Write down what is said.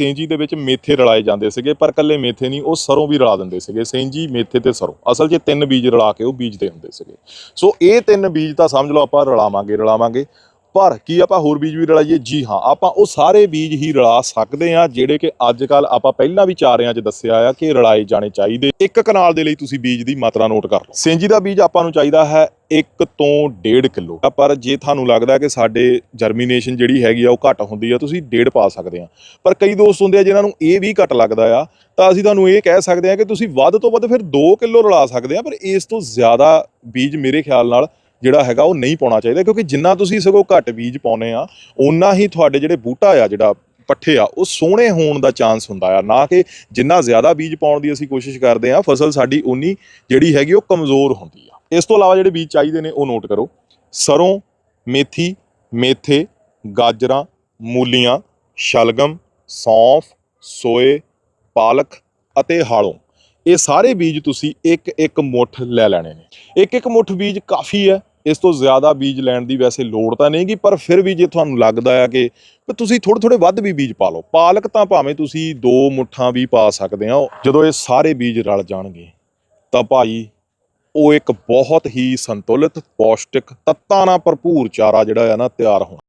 ਸੇਂਜੀ ਦੇ ਵਿੱਚ ਮੇਥੇ ਰਲਾਏ ਜਾਂਦੇ ਸੀਗੇ, ਪਰ ਕੱਲੇ ਮੇਥੇ ਨਹੀਂ, ਉਹ ਸਰੋਂ ਵੀ ਰਲਾ ਦਿੰਦੇ ਸੀਗੇ। ਸੇਂਜੀ, ਮੇਥੇ ਤੇ ਸਰੋਂ। ਅਸਲ 'ਚ ਤਿੰਨ ਬੀਜ ਰਲਾ ਕੇ ਉਹ ਬੀਜਦੇ ਹੁੰਦੇ ਸੀਗੇ। ਸੋ ਇਹ ਤਿੰਨ ਬੀਜ ਤਾਂ ਸਮਝ ਲਓ ਆਪਾਂ ਰਲਾਵਾਂਗੇ ਰਲਾਵਾਂਗੇ। ਪਰ ਕੀ ਆਪਾਂ ਹੋਰ ਬੀਜ ਵੀ ਰਲਾਈਏ? ਜੀ ਹਾਂ, ਆਪਾਂ ਉਹ ਸਾਰੇ ਬੀਜ ਹੀ ਰਲਾ ਸਕਦੇ ਆ ਜਿਹੜੇ ਕਿ ਅੱਜ ਕੱਲ ਆਪਾਂ ਪਹਿਲਾਂ ਵੀ ਚਾਰਿਆਂ 'ਚ ਦੱਸਿਆ ਆ ਕਿ ਰਲਾਏ ਜਾਣੇ ਚਾਹੀਦੇ। ਇੱਕ ਕਨਾਲ ਦੇ ਲਈ ਤੁਸੀਂ ਬੀਜ ਦੀ ਮਾਤਰਾ ਨੋਟ ਕਰ ਲਓ। ਸੇਂਜੀ ਦਾ ਬੀਜ ਆਪਾਂ ਨੂੰ ਚਾਹੀਦਾ ਹੈ 1 ਤੋਂ 1.5 ਕਿਲੋ। ਪਰ ਜੇ ਤੁਹਾਨੂੰ ਲੱਗਦਾ ਕਿ ਸਾਡੇ ਜਰਮੀਨੇਸ਼ਨ ਜਿਹੜੀ ਹੈਗੀ ਆ, ਉਹ ਘੱਟ ਹੁੰਦੀ ਆ, ਤੁਸੀਂ 1.5 ਪਾ ਸਕਦੇ ਆ। ਪਰ ਕਈ ਦੋਸਤ ਹੁੰਦੇ ਆ, ਜਿਨ੍ਹਾਂ ਨੂੰ ਇਹ ਵੀ ਘੱਟ ਲੱਗਦਾ ਆ, ਤਾਂ ਅਸੀਂ ਤੁਹਾਨੂੰ ਇਹ ਕਹਿ ਸਕਦੇ ਆ ਕਿ ਤੁਸੀਂ ਵੱਧ ਤੋਂ ਵੱਧ ਫਿਰ 2 ਕਿਲੋ ਰਲਾ ਸਕਦੇ ਆ। ਪਰ ਇਸ ਤੋਂ ਜ਼ਿਆਦਾ ਬੀਜ ਮੇਰੇ ਖਿਆਲ ਨਾਲ ਜਿਹੜਾ ਹੈਗਾ ਉਹ ਨਹੀਂ ਪਾਉਣਾ ਚਾਹੀਦਾ ਕਿਉਂਕਿ ਜਿੰਨਾ ਤੁਸੀਂ ਸਗੋਂ ਘੱਟ ਬੀਜ ਪਾਉਨੇ ਆ ਉਨਾ ਹੀ ਤੁਹਾਡੇ ਜਿਹੜੇ ਬੂਟਾ ਆ, ਜਿਹੜਾ ਪੱਠੇ ਆ, ਉਹ ਸੋਹਣੇ ਹੋਣ ਦਾ ਚਾਂਸ ਹੁੰਦਾ ਆ। ਨਾ ਕਿ ਜਿੰਨਾ ਜ਼ਿਆਦਾ ਬੀਜ ਪਾਉਣ ਦੀ ਅਸੀਂ ਕੋਸ਼ਿਸ਼ ਕਰਦੇ ਆ, ਫਸਲ ਸਾਡੀ ਉਨੀ ਜਿਹੜੀ ਹੈਗੀ ਉਹ ਕਮਜ਼ੋਰ ਹੁੰਦੀ ਆ। ਇਸ ਤੋਂ ਇਲਾਵਾ ਜਿਹੜੇ ਬੀਜ ਚਾਹੀਦੇ ਨੇ, ਉਹ ਨੋਟ ਕਰੋ। ਸਰੋਂ, ਮੇਥੀ, ਮੇਥੇ, ਗਾਜਰਾਂ, ਮੂਲੀਆਂ, ਸ਼ਲਗਮ, ਸੌਂਫ, ਸੋਏ, ਪਾਲਕ ਅਤੇ ਹਾਲੋਂ। ਇਹ ਸਾਰੇ ਬੀਜ ਤੁਸੀਂ ਇੱਕ ਇੱਕ ਮੁੱਠ ਲੈ ਲੈਣੇ ਨੇ। ਇੱਕ ਇੱਕ ਮੁੱਠ ਬੀਜ ਕਾਫੀ ਹੈ ਇਸ ਤੋਂ ਜ਼ਿਆਦਾ ਬੀਜ ਲੈਣ ਦੀ ਵੈਸੇ ਲੋੜ ਤਾਂ ਨਹੀਂਗੀ, ਪਰ ਫਿਰ ਵੀ ਜੇ ਤੁਹਾਨੂੰ ਲੱਗਦਾ ਆ ਕਿ ਤੁਸੀਂ ਥੋੜੇ ਥੋੜੇ ਵੱਧ ਵੀ ਬੀਜ ਪਾ ਲਓ, ਪਾਲਕ ਤਾਂ ਭਾਵੇਂ ਤੁਸੀਂ ਦੋ ਮੁੱਠਾਂ ਵੀ ਪਾ ਸਕਦੇ ਆ, ਜਦੋਂ ਇਹ ਸਾਰੇ ਬੀਜ ਰਲ ਜਾਣਗੇ, ਤਾਂ ਭਾਈ ਉਹ ਇੱਕ ਬਹੁਤ ਹੀ ਸੰਤੁਲਿਤ, ਪੌਸ਼ਟਿਕ, ਤੱਤਾਂ ਨਾਲ ਭਰਪੂਰ ਚਾਰਾ ਜਿਹੜਾ ਆ ਨਾ ਤਿਆਰ ਹੋਣਾ।